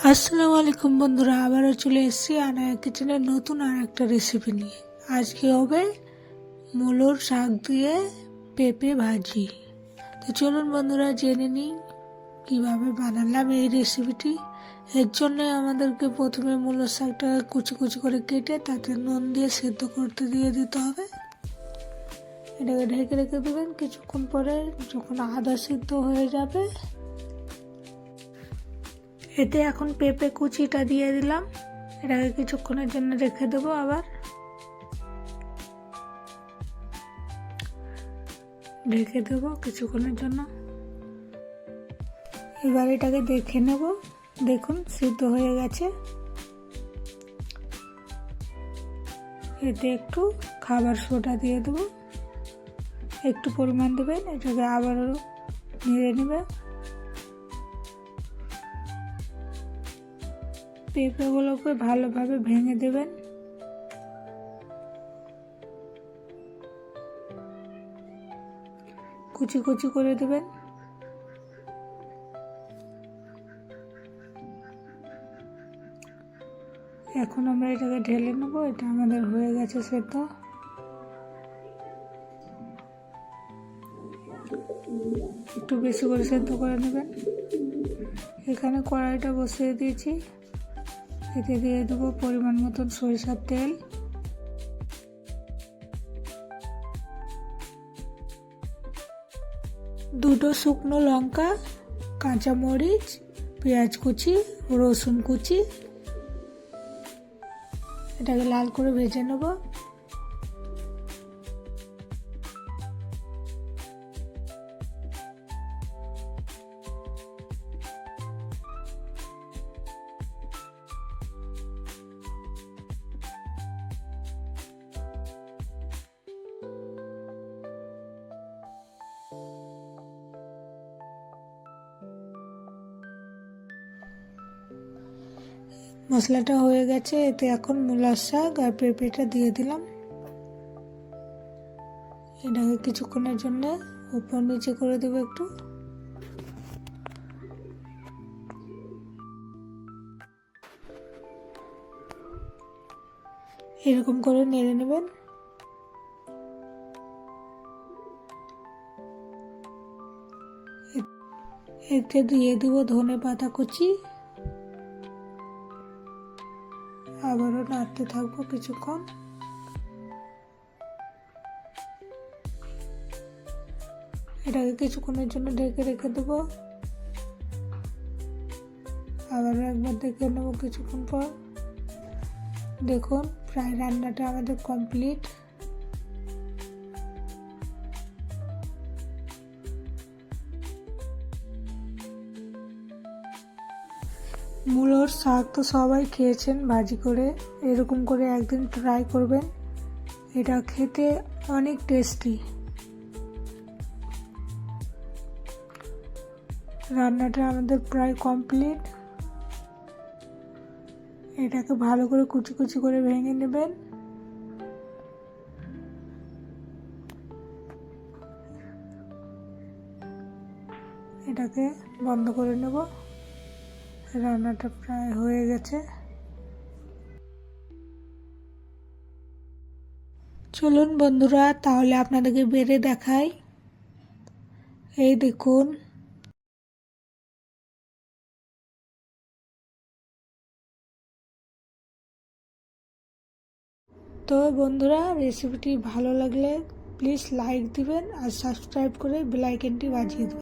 আসসালামু আলাইকুম বন্ধুরা, আবারও চলে এসেছি আনায়া কিচেনের নতুন আর একটা রেসিপি নিয়ে। আজকে হবে মূলোর শাক দিয়ে পেঁপে ভাজি। তো চলুন বন্ধুরা, জেনে নিই কীভাবে বানালাম এই রেসিপিটি এর জন্য আমাদেরকে প্রথমে মূলোর শাকটা কুচি কুচি করে কেটে তাতে নুন দিয়ে সেদ্ধ করতে দিয়ে দিতে হবে। এটাকে ঢেকে রেখে দেবেন। কিছুক্ষণ পরে যখন আদা সিদ্ধ হয়ে যাবে এতে এখন পেঁপে কুচিটা দিয়ে দিলাম। এটাকে কিছুক্ষণের জন্য রেখে দেবো আবার। ঢেকে দেবো কিছুক্ষণের জন্য। এবার এটাকে দেখে নেব। দেখুন, সিদ্ধ হয়ে গেছে। এতে একটু খাবার সোডা দিয়ে দেবো। একটু পরিমাণ দেবেন, এটাকে আবারও নেড়ে নেবে। পেঁপেগুলোকে ভালোভাবে ভেঙে দেবেন। কুচি কুচি করে দেবেন। এখন আমরা এটাকে ঢেলে নেব, এটা আমাদের হয়ে গেছে সেদ্ধ। একটু বেশি করে সেদ্ধ করে নেবেন। এখানে কড়াইটা বসিয়ে দিয়েছি। এতে দিয়ে দেবো পরিমাণ মতন সরিষার তেল। দুটো শুকনো লঙ্কা কাঁচামরিচ পেঁয়াজ কুচি, রসুন কুচি। এটাকে লাল করে ভেজে নেব। মশলাটা হয়ে গেছে, এতে এখন মূলার শাক আর পেঁপেটা দিয়ে দিলাম। এটাকে কিছুক্ষণের জন্য উপর নিচে করে দেবো একটু। এরকম করে নেড়ে নেবেন। এতে দিয়ে দিব ধনে পাতা কুচি। আবারও নাড়তে থাকব কিছুক্ষণ। এটাকে কিছুক্ষণের জন্য ঢেকে রেখে দেবো। আবারও একবার দেখে নেব কিছুক্ষণ পর। দেখুন, প্রায় রান্নাটা আমাদের কমপ্লিট মূলোর শাক তো সবাই খেয়েছেন, ভাজি করে। এরকম করে একদিন ট্রাই করবেন। এটা খেতে অনেক টেস্টি রান্নাটা আমাদের প্রায় কমপ্লিট এটাকে ভালো করে কুচি কুচি করে ভেঙে নেবেন। এটাকে বন্ধ করে নেব। রান্নাটা প্রায় হয়ে গেছে। চলুন বন্ধুরা, তাহলে আপনাদেরকে বেড়ে দেখাই। এই দেখুন। তো বন্ধুরা রেসিপিটি ভালো লাগলে প্লিজ লাইক দিবেন আর সাবস্ক্রাইব করে বেল আইকনটি বাজিয়ে দেবেন।